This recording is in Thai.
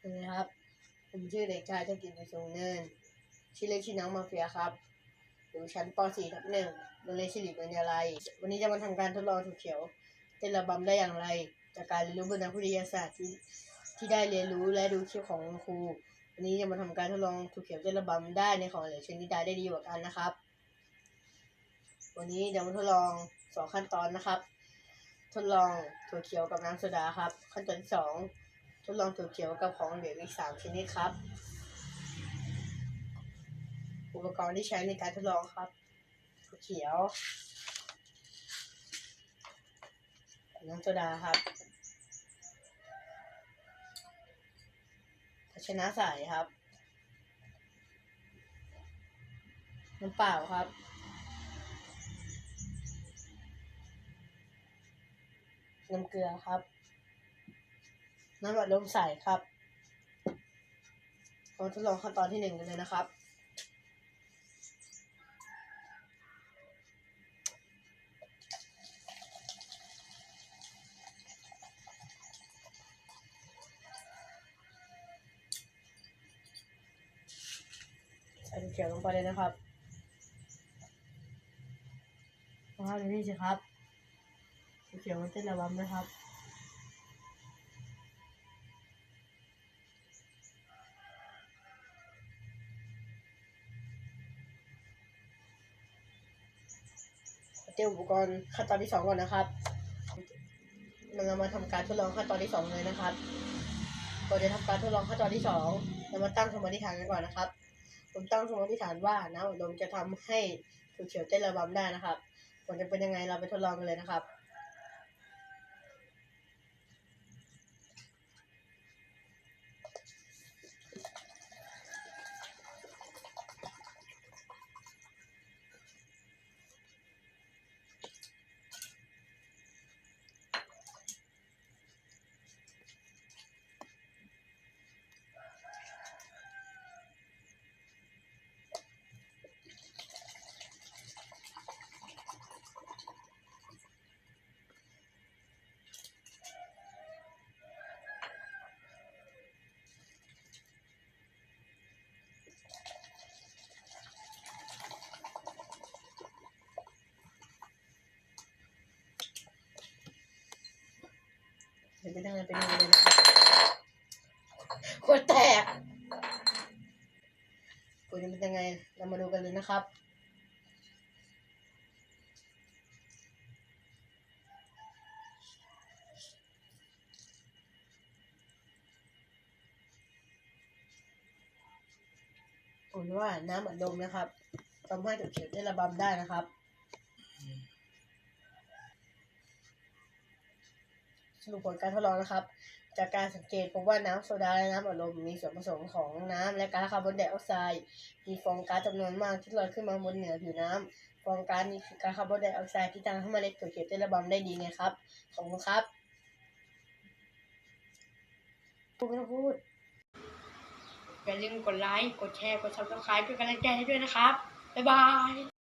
สวัสดีครับ ผมชื่อเด็กชายเจ้ากิจสูงเนิน ชื่อเล่นชื่อน้องมาเฟียครับ อยู่ชั้นป .4 ทับหนึ่งโรงเรียนสิริปัญญาลัยวันนี้จะมาทำการทดลองถูกเขียวเต้นระบำได้อย่างไร จากการเรียนรู้บนนักวิทยาศาสตร์ที่ที่ได้เรียนรู้และดูคลิปของครู วันนี้จะมาทำการทดลองถูกเขียวเต้นระบำได้ในของเหลวชนิดใดได้ดีกว่ากันนะครับ วันนี้เดี๋ยวมาทดลองสองขั้นตอนนะครับ ทดลองถั่วเขียวกับน้ำโซดาครับ ขั้นตอนที่สอง ดลองถั่วเขียวกับของเหลวอีกสามชนิดครับ อุปกรณ์ที่ใช้ในการทดลองครับเขียวน้ำโซดาครับภาชนะใสครับ น้ำเปล่าครับน้ำเกลือครับ น้ำอัดลมใส่ครับเราทดลองขั้นตอนที่หนึ่งกันเลยนะครับ ใส่เขียวลงไปเลยนะครับว้าวดูนี่สิครับเขียวมันเต้นระบำนะครับ ตรียมอุปกรณ์ขั้นตอนที่สองก่อนนะครับมันเรามาทำการทดลองขั้นตอนที่สองเลยนะครับก่อนจะทำการทดลองขั้นตอนที่สองเรามาตั้งสมมติฐานกันก่อนนะครับ ผมตั้งสมมติฐานว่าน้ำอัดลมจะทำให้ถั่วเขียวเต้นระบำได้นะครับผลจะเป็นยังไงเราไปทดลองกันเลยนะครับ ยวเป็นยังไงเป็นเลยนะครับโคตรแตกผลจะเป็นยังไง เรามาดูกันเลยนะครับผมว่าน้ำอัดลมนะครับทำให้ถูกเขียวได้ระบำได้นะครับ รุปผลการทดลองนะครับ จากการสังเกตพบว่าน้ำโซดาและน้ำอัดลมมีส่วนผสมของน้ำและก๊าซคาร์บอนไดออกไซด์มีฟองก๊าซจำนวนมากที่ลอยขึ้นมาบนเหนือผิวน้ำฟองก๊าซนี้คือก๊าซคาร์บอนไดออกไซด์ที่ทำให้เมล็ดถั่วเขียวเต้นระบำได้ดีไงครับขอบคุณครับพูดไม่ต้องพูดอย่าลืมกดไลค์ กดแชร์ กด subscribe เป็นกำลังใจให้ด้วยนะครับ บ๊ายบาย